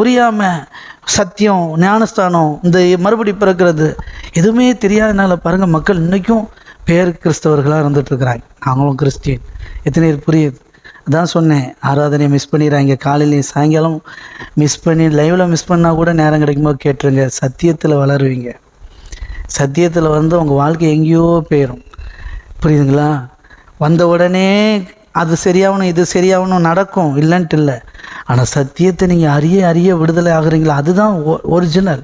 புரியாமல் சத்தியம் ஞானஸ்தானம் இந்த மறுபடி பிறக்கிறது எதுவுமே தெரியாதனால பாருங்கள் மக்கள் இன்றைக்கும் பேர் கிறிஸ்தவர்களாக இருந்துகிட்ருக்குறாங்க நாங்களும் கிறிஸ்டின் எத்தனை பேர் புரியுது? அதான் சொன்னேன் ஆராதனையை மிஸ் பண்ணிடுறாங்க. காலையிலையும் சாயங்காலம் மிஸ் பண்ணி லைவில் மிஸ் பண்ணால் கூட நேரம் கிடைக்கும்போது கேட்டுருங்க சத்தியத்தில் வளருவீங்க. சத்தியத்தில் வந்து உங்கள் வாழ்க்கை எங்கேயோ போயிடும் புரியுதுங்களா? வந்த உடனே அது சரியாகணும் இது சரியாகணும் நடக்கும் இல்லைன்ட்டு இல்லை. ஆனால் சத்தியத்தை நீங்கள் அறிய அறிய விடுதலை ஆகுறீங்களா? அதுதான் ஒரிஜினல்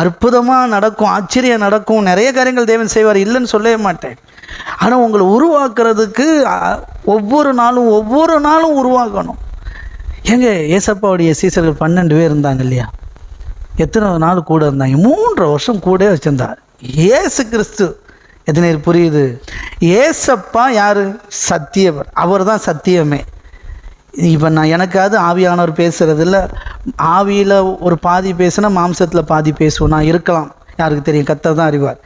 அற்புதமாக நடக்கும் ஆச்சரியம் நடக்கும் நிறைய காரியங்கள் தேவன் செய்வார். இல்லைன்னு சொல்லவே மாட்டேன். ஆனால் உங்களை உருவாக்குறதுக்கு ஒவ்வொரு நாளும் ஒவ்வொரு நாளும் உருவாக்கணும். ஏங்க ஏசப்பாவுடைய சீசர்கள் பன்னெண்டு பேர் இருந்தாங்க இல்லையா? எத்தனை நாள் கூட இருந்தாங்க? மூன்று வருஷம் கூட வச்சுருந்தார். ஏசு கிறிஸ்து. எத்தனை புரியுது? ஏசப்பா யார்? சத்தியவர். அவர் தான் சத்தியமே. இப்போ நான் எனக்காவது ஆவியானவர் பேசுகிறதில்ல ஆவியில் ஒரு பாதி பேசுனா மாம்சத்தில் பாதி பேசுவோம். நான் இருக்கலாம். யாருக்கு தெரியும்? கத்தர் தான் அறிவார்.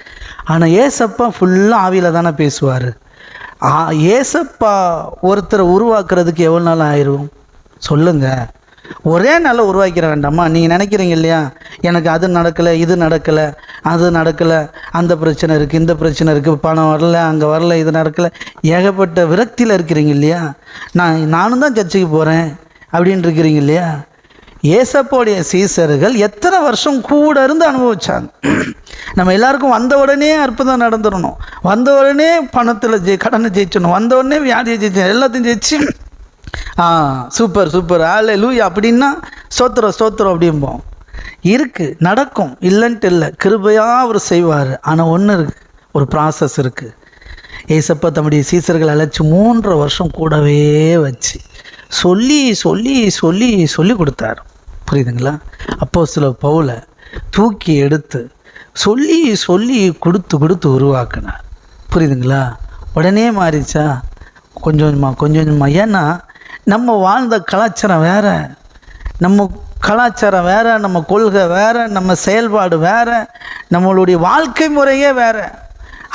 ஆனால் ஏசப்பா ஃபுல்லாக ஆவியில் தானே பேசுவார். ஏசப்பா ஒருத்தரை உருவாக்குறதுக்கு எவ்வளோ நாள் ஆயிரும்? சொல்லுங்கள் ஒரே நாளில் உருவாக்கிற வேண்டாமா? நீங்கள் நினைக்கிறீங்க இல்லையா? எனக்கு அது நடக்கலை இது நடக்கலை அது நடக்கலை அந்த பிரச்சனை இருக்குது இந்த பிரச்சனை இருக்குது பணம் வரல அங்கே வரல இது நடக்கலை. ஏகப்பட்ட விரக்தியில் இருக்கிறீங்க இல்லையா? நான் நானும் தான் சர்ச்சைக்கு போகிறேன் அப்படின்னு இருக்கிறீங்க இல்லையா? ஏசப்போடைய சீசர்கள் எத்தனை வருஷம் கூட இருந்து அனுபவிச்சாங்க? நம்ம எல்லாருக்கும் வந்த உடனே அற்புதம் நடந்துடணும். வந்த உடனே பணத்தில் ஜெய் கடனை ஜெயிச்சிடணும். வந்த உடனே வியாதியை ஜெயிச்சணும் எல்லாத்தையும் ஜெயிச்சு ஆ சூப்பர் சூப்பர். ஆலே லூயா அப்படின்னா ஸ்தோத்திரம் ஸ்தோத்திரம் அப்படிம்போம். இருக்குது நடக்கும். இல்லைன்ட்டு இல்லை. கிருபையாக அவர் செய்வார். ஆனால் ஒன்று இருக்குது ஒரு ப்ராசஸ் இருக்குது ஏசப்பா தம்முடைய சீசர்கள் அழைச்சி மூன்றரை வருஷம் கூடவே வச்சு சொல்லி சொல்லி சொல்லி சொல்லி கொடுத்தாரு. புரியுதுங்களா? அப்போ சில பவுலை தூக்கி எடுத்து சொல்லி சொல்லி கொடுத்து கொடுத்து உருவாக்கினார். புரியுதுங்களா? உடனே மாறிச்சா? கொஞ்சம் கொஞ்சமாக கொஞ்சம் கொஞ்சமாக ஏன்னா நம்ம வாழ்ந்த கலாச்சாரம் வேற. நம்ம கலாச்சாரம் வேறு நம்ம கொள்கை வேறு நம்ம செயல்பாடு வேற நம்மளுடைய வாழ்க்கை முறையே வேறு.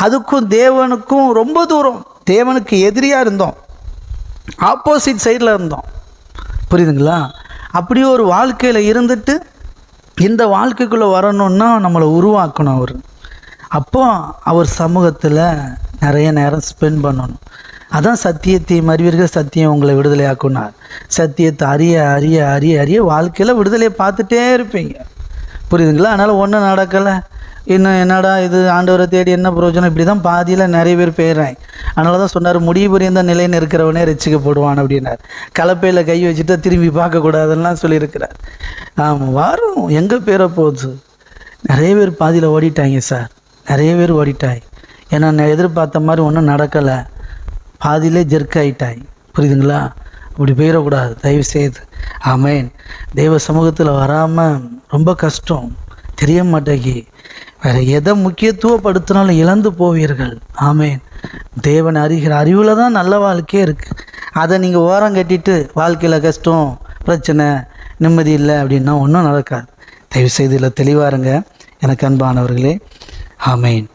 அதுக்கும் தேவனுக்கும் ரொம்ப தூரம் தேவனுக்கு எதிரியாக இருந்தோம். ஆப்போசிட் சைடில் இருந்தோம். புரியுதுங்களா? அப்படி ஒரு வாழ்க்கையில் இருந்துட்டு இந்த வாழ்க்கைக்குள்ளே வரணுன்னா நம்மளை உருவாக்கணும் அவர். அப்போ அவர் சமூகத்தில் நிறைய நேரம் ஸ்பெண்ட் பண்ணணும். அதான் சத்தியத்தை அறிவீர்கள் சத்தியம் உங்களை விடுதலையாக்குனார். சத்தியத்தை அறிய அறிய அறிய அறிய வாழ்க்கையில் விடுதலையை பார்த்துட்டே இருப்பீங்க. புரியுதுங்களா? அதனால் ஒன்றும் நடக்கலை. இன்னும் என்னடா இது? ஆண்டவரை தேடி என்ன பிரயோஜனம்? இப்படி தான் பாதியில் நிறைய பேர் போயிடுறாங்க. அதனால தான் சொன்னார் முடிவு புரிந்த நிலையில் இருக்கிறவனே ரசிக்கப்படுவான் அப்படின்னார். கலப்பையில் கை வச்சுட்டா திரும்பி பார்க்கக்கூடாதுலாம் சொல்லியிருக்கிறார். ஆமாம் வரும். எங்கே பேர போகுது? நிறைய பேர் பாதியில் ஓடிட்டாங்க சார். நிறைய பேர் ஓடிட்டாங்க. ஏன்னா நான் எதிர்பார்த்த மாதிரி ஒன்றும் நடக்கலை. பாதியிலே ஜெர்க் ஆகிட்டாய் புரியுதுங்களா? அப்படி போயிடக்கூடாது. தயவு செய்து. ஆமேன். தெய்வ சமூகத்தில் வராமல் ரொம்ப கஷ்டம். தெரிய மாட்டேங்கி. வேறு எதை முக்கியத்துவப்படுத்தினாலும் இழந்து போவீர்கள். ஆமேன். தேவன் அறிகிற அறிவில் தான் நல்ல வாழ்க்கையே இருக்குது அதை நீங்கள் ஓரம் கட்டிட்டு வாழ்க்கையில் கஷ்டம் பிரச்சனை நிம்மதி இல்லை அப்படின்னா ஒன்றும் நடக்காது. தயவு செய்து இதில் தெளிவாருங்க எனக்கு அன்பானவர்களே ஆமேன்.